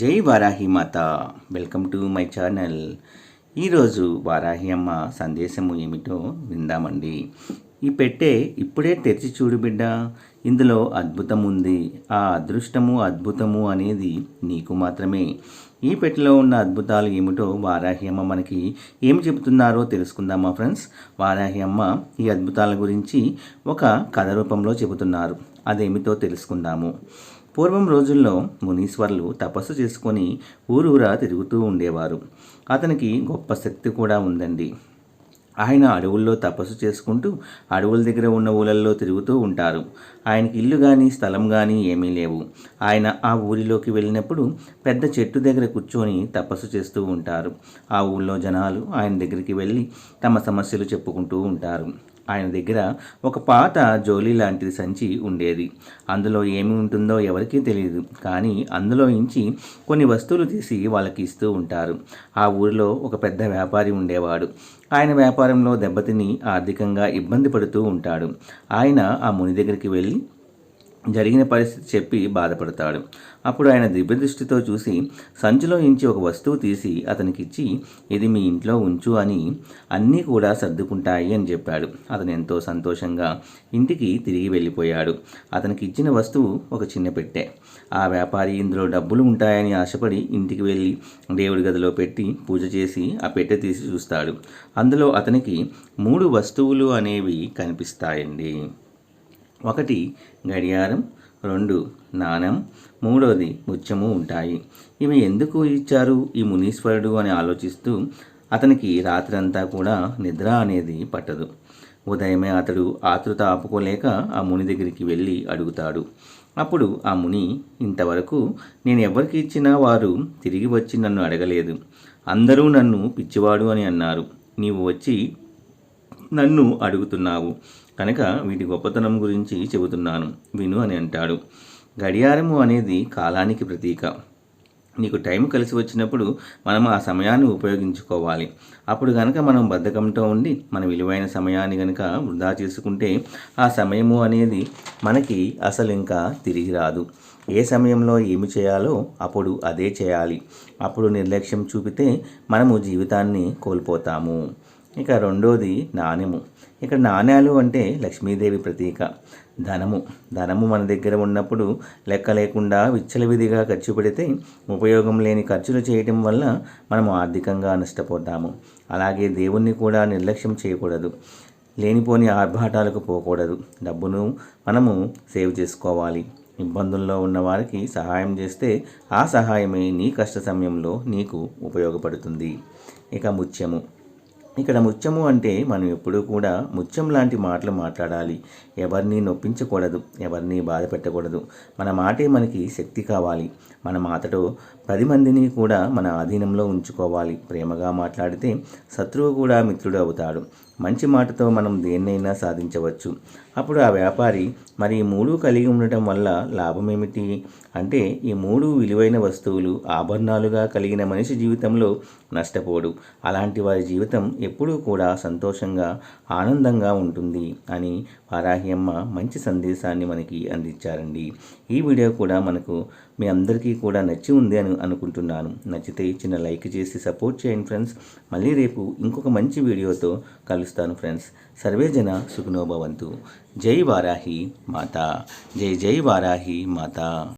జై వారాహి మాత. Welcome to my channel. ఈరోజు వారాహి అమ్మ సందేశము ఏమిటో విందామండి. ఈ పెట్టే ఇప్పుడే తెరిచి చూడు బిడ్డ. ఇందులో అద్భుతం ఉంది ఆ అదృష్టము అద్భుతము అనేది నీకు మాత్రమే. ఈ పెట్టెలో ఉన్న అద్భుతాలు ఏమిటో వారాహి అమ్మ మనకి ఏం చెబుతున్నారో తెలుసుకుందామా ఫ్రెండ్స్? వారాహి అమ్మ ఈ అద్భుతాల గురించి ఒక కథ రూపంలో చెబుతున్నారు. అదేమిటో తెలుసుకుందాము. పూర్వం రోజుల్లో మునీశ్వర్లు తపస్సు చేసుకొని ఊరూరా తిరుగుతూ ఉండేవారు. అతనికి గొప్ప శక్తి కూడా ఉందండి. ఆయన అడవుల్లో తపస్సు చేసుకుంటూ అడవుల దగ్గర ఉన్న ఊళ్ళల్లో తిరుగుతూ ఉంటారు. ఆయనకి ఇల్లు కానీ స్థలం కానీ ఏమీ లేవు. ఆయన ఆ ఊరిలోకి వెళ్ళినప్పుడు పెద్ద చెట్టు దగ్గర కూర్చొని తపస్సు చేస్తూ ఉంటారు. ఆ ఊళ్ళో జనాలు ఆయన దగ్గరికి వెళ్ళి తమ సమస్యలు చెప్పుకుంటూ ఉంటారు. ఆయన దగ్గర ఒక పాత జోలీ లాంటిది సంచి ఉండేది. అందులో ఏమి ఉంటుందో ఎవరికీ తెలియదు కానీ అందులో ఇంచి కొన్ని వస్తువులు తీసి వాళ్ళకి ఇస్తూ ఉంటారు. ఆ ఊరిలో ఒక పెద్ద వ్యాపారి ఉండేవాడు. ఆయన వ్యాపారంలో దెబ్బతిని ఆర్థికంగా ఇబ్బంది పడుతూ ఉంటాడు. ఆయన ఆ ముని దగ్గరికి వెళ్ళి జరిగిన పరిస్థితి చెప్పి బాధపడతాడు. అప్పుడు ఆయన దివ్యదృష్టితో చూసి సంచిలో ఇంచి ఒక వస్తువు తీసి అతనికిచ్చి ఇది మీ ఇంట్లో ఉంచు అని అన్నీ కూడా సర్దుకుంటాయి అని చెప్పాడు. అతను ఎంతో సంతోషంగా ఇంటికి తిరిగి వెళ్ళిపోయాడు. అతనికి ఇచ్చిన వస్తువు ఒక చిన్న పెట్టె. ఆ వ్యాపారి ఇందులో డబ్బులు ఉంటాయని ఆశపడి ఇంటికి వెళ్ళి దేవుడి గదిలో పెట్టి పూజ చేసి ఆ పెట్టె తీసి చూస్తాడు. అందులో అతనికి మూడు వస్తువులు అనేవి కనిపిస్తాయండి. ఒకటి గడియారం రెండు నాణం మూడవది ముత్యము ఉంటాయి. ఇవి ఎందుకు ఇచ్చారు? ఈ మునీశ్వరుడు అని ఆలోచిస్తూ అతనికి రాత్రంతా కూడా నిద్ర అనేది పట్టదు. ఉదయమే అతడు ఆతృత ఆపుకోలేక ఆ ముని దగ్గరికి వెళ్ళి అడుగుతాడు. అప్పుడు ఆ ముని ఇంతవరకు నేను ఎవరికి ఇచ్చినా వారు తిరిగి వచ్చి నన్ను అడగలేదు. అందరూ నన్ను పిచ్చివాడు అని అన్నారు. నీవు వచ్చి నన్ను అడుగుతున్నావు. కనుక వీటి గొప్పతనం గురించి చెబుతున్నాను. విను అని అంటాడు. గడియారము అనేది కాలానికి ప్రతీక. నీకు టైం కలిసి వచ్చినప్పుడు మనం ఆ సమయాన్ని ఉపయోగించుకోవాలి. అప్పుడు కనుక మనం బద్ధకంతో ఉండి మన విలువైన సమయాన్ని కనుక వృధా చేసుకుంటే ఆ సమయము అనేది మనకి అసలు ఇంకా తిరిగి రాదు. ఏ సమయంలో ఏమి చేయాలో అప్పుడు అదే చేయాలి. అప్పుడు నిర్లక్ష్యం చూపితే మనము జీవితాన్ని కోల్పోతాము. ఇక రెండోది నాణ్యము ఇక్కడ నాణ్యాలు అంటే లక్ష్మీదేవి ప్రతీక. ధనము. ధనము మన దగ్గర ఉన్నప్పుడు లెక్క లేకుండా విచ్చలవిధిగా ఖర్చు పెడితే ఉపయోగం లేని ఖర్చులు చేయటం వల్ల మనం ఆర్థికంగా నష్టపోతాము. అలాగే దేవుణ్ణి కూడా నిర్లక్ష్యం చేయకూడదు. లేనిపోని ఆర్భాటాలకు పోకూడదు. డబ్బును మనము సేవ్ చేసుకోవాలి. ఇబ్బందుల్లో ఉన్న వారికి సహాయం చేస్తే ఆ సహాయమే నీ కష్ట సమయంలో నీకు ఉపయోగపడుతుంది. ఇక ముత్యము. ఇక్కడ ముత్యము అంటే మనం ఎప్పుడూ కూడా ముత్యం లాంటి మాటలు మాట్లాడాలి. ఎవరిని నొప్పించకూడదు ఎవరిని బాధ పెట్టకూడదు. మన మాటే మనకి శక్తి కావాలి. మన మాటతో పది మందిని కూడా మన ఆధీనంలో ఉంచుకోవాలి. ప్రేమగా మాట్లాడితే శత్రువు కూడా మిత్రుడు అవుతాడు. మంచి మాటతో మనం దేన్నైనా సాధించవచ్చు. అప్పుడు ఆ వ్యాపారి మరి ఈ మూడు కలిగి ఉండటం వల్ల లాభం ఏమిటి అంటే ఈ మూడు విలువైన వస్తువులు ఆభరణాలుగా కలిగిన మనిషి జీవితంలో నష్టపోడు. అలాంటి వారి జీవితం ఎప్పుడూ కూడా సంతోషంగా ఆనందంగా ఉంటుంది అని వారాహి అమ్మ మంచి సందేశాన్ని మనకి అందించారండి. ఈ వీడియో కూడా మనకు మీ అందరికీ కూడా నచ్చి ఉంది అని అనుకుంటున్నాను. నచ్చితే చిన్న లైక్ చేసి సపోర్ట్ చేయండి ఫ్రెండ్స్. మళ్ళీ రేపు ఇంకొక మంచి వీడియోతో కలుస్తాను ఫ్రెండ్స్. సర్వేజన సుఖనోభవంతు. జై వారాహి మాత. జై జై వారాహి మాత.